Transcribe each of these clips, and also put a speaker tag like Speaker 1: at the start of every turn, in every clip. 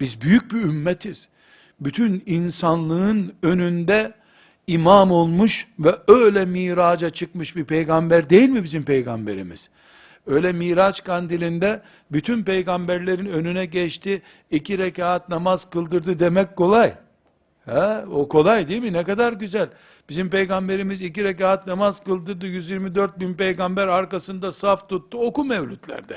Speaker 1: Biz büyük bir ümmetiz. Bütün insanlığın önünde imam olmuş ve öyle miraca çıkmış bir peygamber değil mi bizim peygamberimiz? Öyle miraç kandilinde bütün peygamberlerin önüne geçti, iki rekat namaz kıldırdı demek kolay. Ha, o kolay değil mi? Ne kadar güzel. Bizim peygamberimiz iki rekat namaz kıldırdı, 124 bin peygamber arkasında saf tuttu, oku mevlütlerde.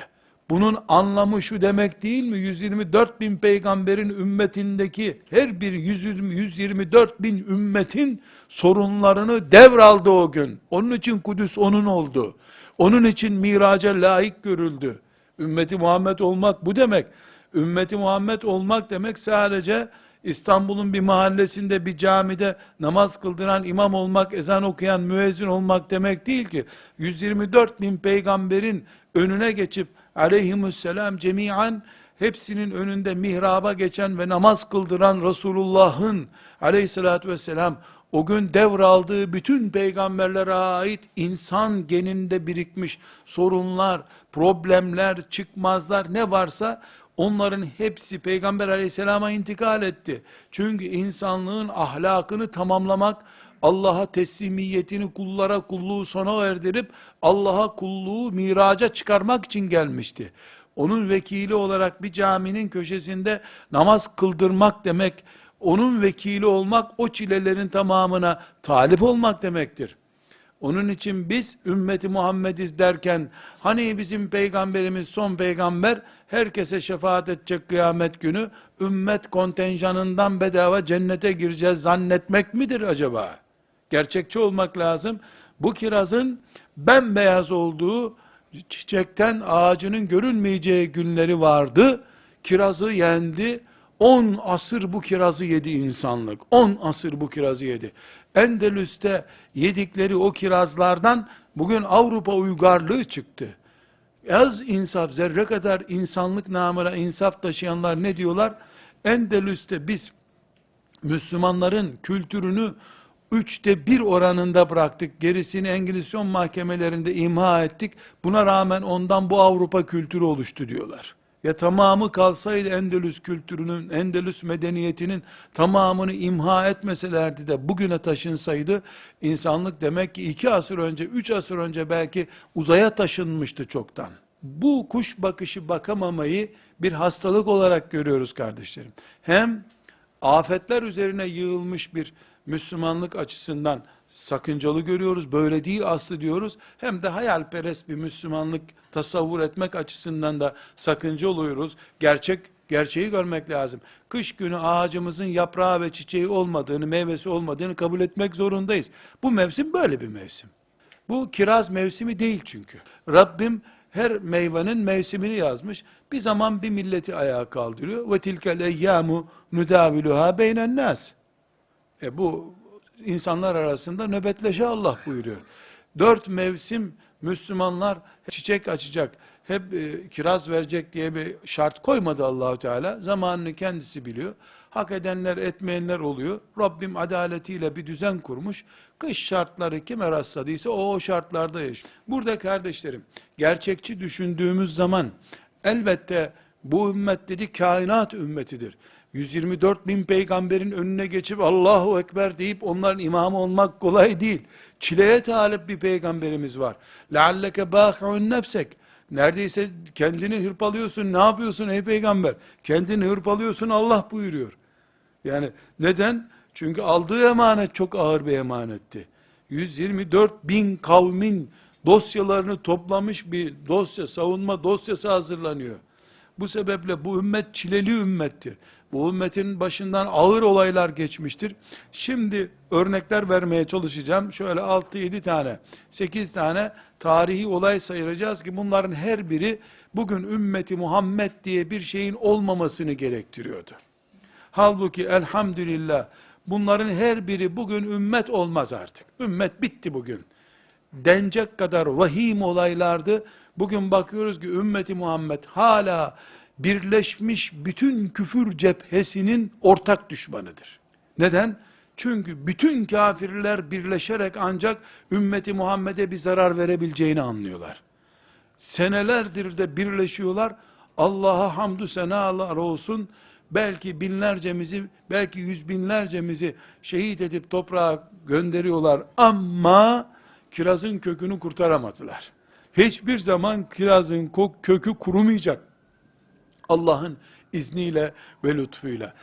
Speaker 1: Bunun anlamı şu demek değil mi? 124 bin peygamberin ümmetindeki her bir 120, 124 bin ümmetin sorunlarını devraldı o gün. Onun için Kudüs onun oldu. Onun için miraca layık görüldü. Ümmeti Muhammed olmak bu demek. Ümmeti Muhammed olmak demek sadece İstanbul'un bir mahallesinde bir camide namaz kıldıran imam olmak, ezan okuyan müezzin olmak demek değil ki. 124 bin peygamberin önüne geçip aleyhisselam cemiyen hepsinin önünde mihraba geçen ve namaz kıldıran Resulullah'ın aleyhissalatü vesselam o gün devraldığı bütün peygamberlere ait insan geninde birikmiş sorunlar, problemler, çıkmazlar ne varsa onların hepsi Peygamber aleyhisselama intikal etti. Çünkü insanlığın ahlakını tamamlamak, Allah'a teslimiyetini kullara kulluğu sona erdirip Allah'a kulluğu miraca çıkarmak için gelmişti. Onun vekili olarak bir caminin köşesinde namaz kıldırmak demek, onun vekili olmak o çilelerin tamamına talip olmak demektir. Onun için biz ümmeti Muhammediz derken hani bizim peygamberimiz son peygamber herkese şefaat edecek kıyamet günü ümmet kontenjanından bedava cennete gireceğiz zannetmek midir acaba? Gerçekçi olmak lazım. Bu kirazın bembeyaz olduğu çiçekten ağacının görünmeyeceği günleri vardı. Kirazı yendi. 10 asır bu kirazı yedi insanlık. 10 asır bu kirazı yedi. Endülüs'te yedikleri o kirazlardan bugün Avrupa uygarlığı çıktı. Az insaf, zerre kadar insanlık namına insaf taşıyanlar ne diyorlar? Endülüs'te biz Müslümanların kültürünü üçte bir oranında bıraktık. Gerisini Engizisyon mahkemelerinde imha ettik. Buna rağmen ondan bu Avrupa kültürü oluştu diyorlar. Ya tamamı kalsaydı Endülüs kültürünün, Endülüs medeniyetinin tamamını imha etmeselerdi de bugüne taşınsaydı, insanlık demek ki iki asır önce, üç asır önce belki uzaya taşınmıştı çoktan. Bu kuş bakışı bakamamayı bir hastalık olarak görüyoruz kardeşlerim. Hem afetler üzerine yığılmış bir Müslümanlık açısından sakıncalı görüyoruz. Böyle değil aslı diyoruz. Hem de hayalperest bir Müslümanlık tasavvur etmek açısından da sakınca oluyoruz. Gerçek gerçeği görmek lazım. Kış günü ağacımızın yaprağı ve çiçeği olmadığını, meyvesi olmadığını kabul etmek zorundayız. Bu mevsim böyle bir mevsim. Bu kiraz mevsimi değil çünkü. Rabbim her meyvenin mevsimini yazmış. Bir zaman bir milleti ayağa kaldırıyor. Ve tilkel eyyamu nudaviluha beynen nas. E bu insanlar arasında nöbetleşe Allah buyuruyor. Dört mevsim Müslümanlar çiçek açacak, hep e, kiraz verecek diye bir şart koymadı Allahu Teala. Zamanını kendisi biliyor. Hak edenler, etmeyenler oluyor. Rabbim adaletiyle bir düzen kurmuş. Kış şartları kime rastladıysa o o şartlarda yaşıyor. Burada kardeşlerim, gerçekçi düşündüğümüz zaman elbette bu ümmet dedi kainat ümmetidir. 124 bin peygamberin önüne geçip Allahu Ekber deyip onların imamı olmak kolay değil. Çileye talip bir peygamberimiz var. لَعَلَّكَ بَاخِعُنْ nefsek. Neredeyse kendini hırpalıyorsun. Ne yapıyorsun ey peygamber? Kendini hırpalıyorsun Allah buyuruyor. Yani neden? Çünkü aldığı emanet çok ağır bir emanetti. 124 bin kavmin dosyalarını toplamış bir dosya, savunma dosyası hazırlanıyor. Bu sebeple bu ümmet çileli ümmettir. Bu ümmetin başından ağır olaylar geçmiştir. Şimdi örnekler vermeye çalışacağım. Şöyle 6-7 tane, 8 tane tarihi olay sayacağız ki bunların her biri bugün ümmeti Muhammed diye bir şeyin olmamasını gerektiriyordu. Halbuki elhamdülillah bunların her biri bugün ümmet olmaz artık. Ümmet bitti bugün. Denecek kadar vahim olaylardı. Bugün bakıyoruz ki ümmeti Muhammed hala birleşmiş bütün küfür cephesinin ortak düşmanıdır. Neden? Çünkü bütün kafirler birleşerek ancak ümmeti Muhammed'e bir zarar verebileceğini anlıyorlar. Senelerdir de birleşiyorlar. Allah'a hamdü senalar olsun. belki binlercemizi, belki yüz binlercemizi şehit edip toprağa gönderiyorlar ama kirazın kökünü kurtaramadılar. Hiçbir zaman kirazın kökü kurumayacak. Allah'ın izniyle ve lütfuyla.